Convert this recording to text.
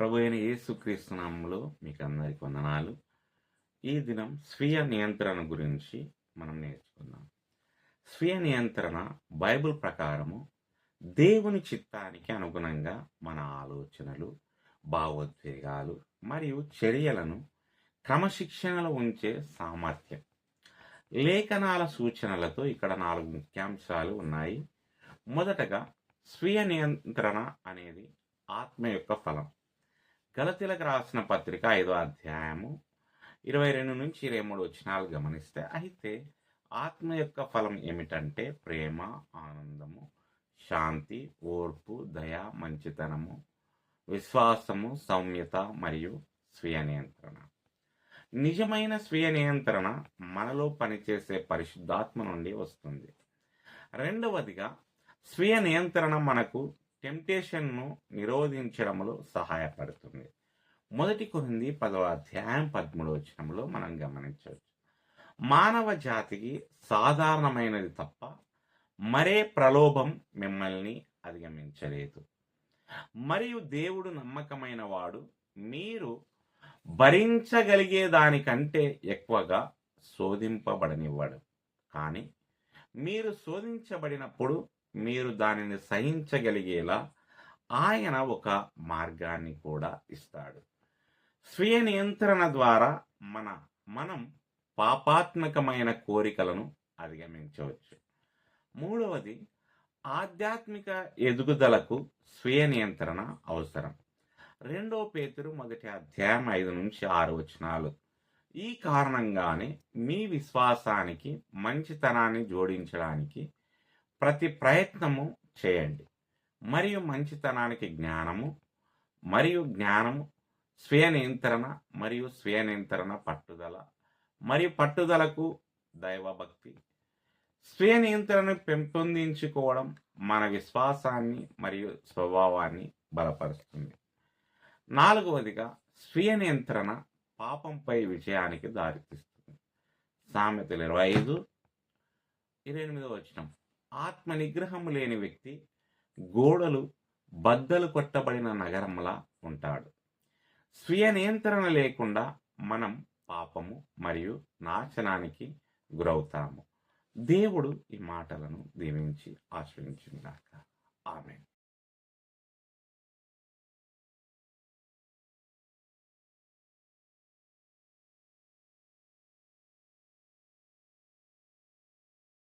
ప్రభు అయిన యేసుక్రీస్తునామంలో మీకు అందరికి వందనాలు. ఈ దినం స్వీయ నియంత్రణ గురించి మనం నేర్చుకుందాం. స్వీయ నియంత్రణ బైబిల్ ప్రకారము దేవుని చిత్తానికి అనుగుణంగా మన ఆలోచనలు భావోద్వేగాలు మరియు చర్యలను క్రమశిక్షణలో ఉంచే సామర్థ్యం. లేఖనాల సూచనలతో ఇక్కడ నాలుగు ముఖ్యాంశాలు ఉన్నాయి. మొదటగా స్వీయ నియంత్రణ అనేది ఆత్మ యొక్క ఫలం. గలతీలకు రాసిన పత్రిక ఐదో అధ్యాయము ఇరవై రెండు నుంచి ఇరవై మూడు వచనాలు గమనిస్తే అయితే ఆత్మ యొక్క ఫలం ఏమిటంటే ప్రేమ ఆనందము శాంతి ఓర్పు దయ మంచితనము విశ్వాసము సౌమ్యత మరియు స్వీయ నియంత్రణ. నిజమైన స్వీయ నియంత్రణ మనలో పనిచేసే పరిశుద్ధాత్మ నుండి వస్తుంది. రెండవదిగా స్వీయ నియంత్రణ మనకు టెంప్టేషన్ను నిరోధించడంలో సహాయపడుతుంది. మొదటి కొరింది పదవ అధ్యాయం పదమూడవ వచనంలో మనం గమనించవచ్చు. మానవ జాతికి సాధారణమైనది తప్ప మరే ప్రలోభం మిమ్మల్ని అధిగమించలేదు. మరియు దేవుడు నమ్మకమైన వాడు మీరు భరించగలిగే దానికంటే ఎక్కువగా శోధింపబడనివ్వడు. కానీ మీరు శోధించబడినప్పుడు మీరు దానిని సహించగలిగేలా ఆయన ఒక మార్గాన్ని కూడా ఇస్తాడు. స్వీయ నియంత్రణ ద్వారా మన మనం పాపాత్మకమైన కోరికలను అధిగమించవచ్చు. మూడవది ఆధ్యాత్మిక ఎదుగుదలకు స్వీయ నియంత్రణ అవసరం. రెండో పేతురు మొదటి అధ్యాయం ఐదు నుంచి ఆరు వచనాలు. ఈ కారణంగానే మీ విశ్వాసానికి మంచితనాన్ని జోడించడానికి ప్రతి ప్రయత్నము చేయండి. మరియు మంచితనానికి జ్ఞానము మరియు జ్ఞానము స్వీయ నియంత్రణ మరియు స్వీయ నియంత్రణ పట్టుదల మరియు పట్టుదలకు దైవభక్తి. స్వీయ నియంత్రణను పెంపొందించుకోవడం మన విశ్వాసాన్ని మరియు స్వభావాన్ని బలపరుస్తుంది. నాలుగవదిగా స్వీయ నియంత్రణ పాపంపై విజయానికి దారితీస్తుంది. సామెతలు ఇరవై ఐదు ఇరవై ఎనిమిదో వచ్చినాం ఆత్మ నిగ్రహం లేని వ్యక్తి గోడలు బద్దలు కొట్టబడిన నగరంలా ఉంటాడు. స్వీయ నియంత్రణ లేకుండా మనం పాపము మరియు నాశనానికి గురవుతాము. దేవుడు ఈ మాటలను దీవించి ఆశ్రయించిందాక ఆమె